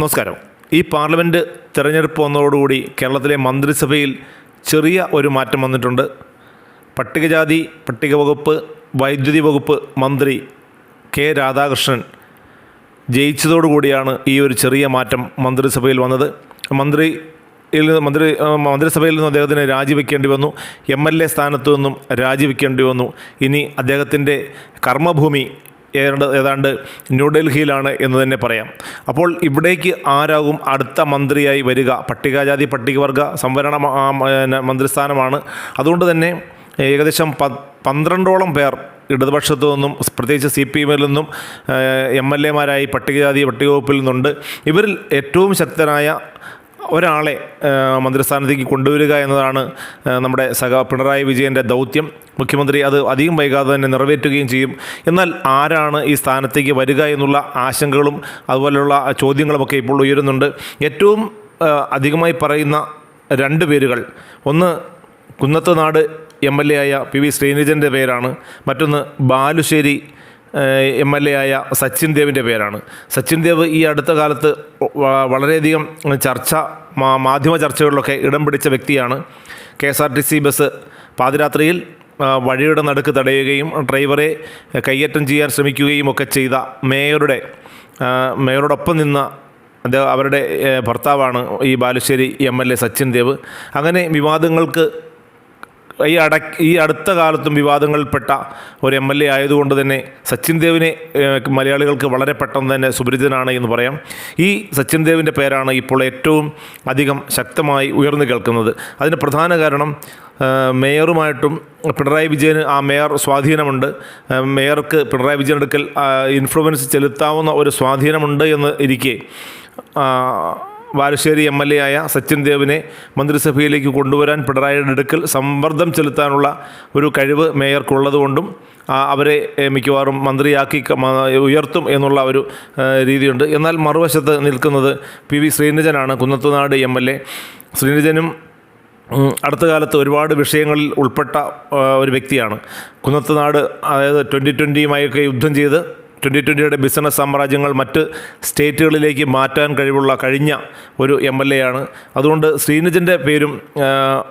നമസ്കാരം. ഈ പാർലമെന്റ് തിരഞ്ഞെടുപ്പ് വന്നതോടുകൂടി കേരളത്തിലെ മന്ത്രിസഭയിൽ ചെറിയ ഒരു മാറ്റം വന്നിട്ടുണ്ട്. പട്ടികജാതി പട്ടിക വകുപ്പ് വൈദ്യുതി വകുപ്പ് മന്ത്രി കെ രാധാകൃഷ്ണൻ ജയിച്ചതോടുകൂടിയാണ് ഈ ഒരു ചെറിയ മാറ്റം മന്ത്രിസഭയിൽ വന്നത്. മന്ത്രി മന്ത്രി മന്ത്രിസഭയിൽ നിന്നും അദ്ദേഹത്തിന് രാജിവെക്കേണ്ടി വന്നു. എം എൽ എ സ്ഥാനത്തു നിന്നും രാജിവെക്കേണ്ടി വന്നു. ഇനി അദ്ദേഹത്തിന്റെ കർമ്മഭൂമി ഏതാണ്ട് ഏതാണ്ട് ന്യൂഡൽഹിയിലാണ് എന്ന് തന്നെ പറയാം. അപ്പോൾ ഇവിടേക്ക് ആരാകും അടുത്ത മന്ത്രിയായി വരിക? പട്ടികജാതി പട്ടികവർഗ സംവരണ മന്ത്രിസ്ഥാനമാണ്. അതുകൊണ്ട് തന്നെ ഏകദേശം പ പന്ത്രണ്ടോളം പേർ ഇടതുപക്ഷത്തു നിന്നും പ്രത്യേകിച്ച് സി പി എമ്മിൽ നിന്നും എം എൽ എമാരായി പട്ടികജാതി പട്ടികവകുപ്പിൽ നിന്നുണ്ട്. ഇവരിൽ ഏറ്റവും ശക്തനായ ഒരാളെ മന്ത്രിസ്ഥാനത്തേക്ക് കൊണ്ടുവരിക എന്നതാണ് നമ്മുടെ സഹ പിണറായി വിജയന്റെ ദൗത്യം. മുഖ്യമന്ത്രി അത് അധികം വൈകാതെ തന്നെ നിറവേറ്റുകയും ചെയ്യും. എന്നാൽ ആരാണ് ഈ സ്ഥാനത്തേക്ക് വരിക എന്നുള്ള ആശങ്കകളും അതുപോലെയുള്ള ചോദ്യങ്ങളുമൊക്കെ ഇപ്പോൾ ഉയരുന്നുണ്ട്. ഏറ്റവും അധികമായി പറയുന്ന രണ്ട് പേരുകൾ. ഒന്ന് കുന്നത്തുനാട് എം എൽ എ ആയ പി വി ശ്രീനിജന്റെ പേരാണ്. മറ്റൊന്ന് ബാലുശ്ശേരി എം എൽ എ ആയ സച്ചിൻ ദേവിന്റെ പേരാണ്. സച്ചിൻ ദേവ് ഈ അടുത്ത കാലത്ത് വളരെയധികം ചർച്ച മാധ്യമ ചർച്ചകളിലൊക്കെ ഇടം പിടിച്ച വ്യക്തിയാണ്. K S R T C bus പാതിരാത്രിയിൽ വഴിയുടെ നടുക്ക് തടയുകയും ഡ്രൈവറെ കയ്യേറ്റം ചെയ്യാൻ ശ്രമിക്കുകയും ഒക്കെ ചെയ്ത മേയറുടെ മേയറോടൊപ്പം നിന്ന അവരുടെ ഭർത്താവാണ് ഈ Balussery M L A Sachin Dev അങ്ങനെ വിവാദങ്ങൾക്ക് ഈ അട ഈ അടുത്ത കാലത്തും വിവാദങ്ങളിൽപ്പെട്ട ഒരു എം എൽ എ ആയതുകൊണ്ട് തന്നെ സച്ചിൻ ദേവിനെ മലയാളികൾക്ക് വളരെ പെട്ടെന്ന് തന്നെ സുപരിചിതനാണ് എന്ന് പറയാം. ഈ സച്ചിൻ ദേവിന്റെ പേരാണ് ഇപ്പോൾ ഏറ്റവും അധികം ശക്തമായി ഉയർന്നു കേൾക്കുന്നത്. അതിന് പ്രധാന കാരണം മേയറുമായിട്ടും പിണറായി വിജയന് ആ മേയർ സ്വാധീനമുണ്ട്. മേയർക്ക് പിണറായി വിജയൻ എടുക്കൽ ഇൻഫ്ലുവൻസ് ചെലുത്താവുന്ന ഒരു സ്വാധീനമുണ്ട് എന്ന് ഇരിക്കെ ആ, ബാലുശ്ശേരി എം എൽ എ ആയ സച്ചിൻ ദേവിനെ മന്ത്രിസഭയിലേക്ക് കൊണ്ടുവരാൻ പിണറായിയുടെ അടുക്കൽ സമ്മർദ്ദം ചെലുത്താനുള്ള ഒരു കഴിവ് മേയർക്കുള്ളതുകൊണ്ടും അവരെ മിക്കവാറും മന്ത്രിയാക്കി ഉയർത്തും എന്നുള്ള ഒരു രീതിയുണ്ട്. എന്നാൽ മറുവശത്ത് നിൽക്കുന്നത് പി വി ശ്രീനിജനാണ് കുന്നത്തുനാട് എം എൽ എ. ശ്രീനിജനും അടുത്ത കാലത്ത് ഒരുപാട് വിഷയങ്ങളിൽ ഉൾപ്പെട്ട ഒരു വ്യക്തിയാണ്. കുന്നത്തുനാട് അതായത് ട്വന്റി ട്വന്റിയുമായൊക്കെ യുദ്ധം ചെയ്ത് ട്വന്റി ട്വന്റിയുടെ ബിസിനസ് സാമ്രാജ്യങ്ങൾ മറ്റ് സ്റ്റേറ്റുകളിലേക്ക് മാറ്റാൻ കഴിവുള്ള കഴിഞ്ഞ ഒരു എം എൽ എ ആണ് അതുകൊണ്ട് ശ്രീനജിന്റെ പേരും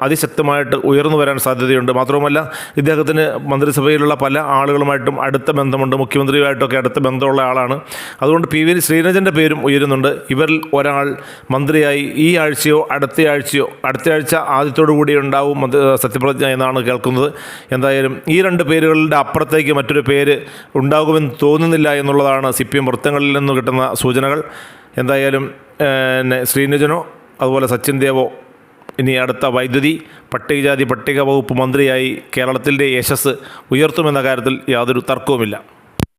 അതിശക്തമായിട്ട് ഉയർന്നു വരാൻ സാധ്യതയുണ്ട്. മാത്രവുമല്ല ഇദ്ദേഹത്തിന് മന്ത്രിസഭയിലുള്ള പല ആളുകളുമായിട്ടും അടുത്ത ബന്ധമുണ്ട്. മുഖ്യമന്ത്രിയുമായിട്ടൊക്കെ അടുത്ത ബന്ധമുള്ള ആളാണ്. അതുകൊണ്ട് പി വി ശ്രീനജിന്റെ പേരും ഉയരുന്നുണ്ട്. ഇവരിൽ ഒരാൾ മന്ത്രിയായി ഈ ആഴ്ചയോ അടുത്ത ആഴ്ചയോ അടുത്ത ആഴ്ച ആദ്യത്തോടു കൂടി ഉണ്ടാവും സത്യപ്രതിജ്ഞ എന്നാണ് കേൾക്കുന്നത്. എന്തായാലും ഈ രണ്ട് പേരുകളുടെ അപ്പുറത്തേക്ക് മറ്റൊരു പേര് ഉണ്ടാകുമെന്ന് തോന്നുന്നില്ല എന്നുള്ളതാണ് സി പി എം വൃത്തങ്ങളിൽ നിന്ന് കിട്ടുന്ന സൂചനകൾ. എന്തായാലും പിന്നെ ശ്രീനുജനോ അതുപോലെ സച്ചിൻ ദേവോ ഇനി അടുത്ത വൈദ്യുതി പട്ടികജാതി പട്ടിക വകുപ്പ് മന്ത്രിയായി കേരളത്തിന്റെ യശസ് ഉയർത്തുമെന്ന കാര്യത്തിൽ യാതൊരു തർക്കവുമില്ല.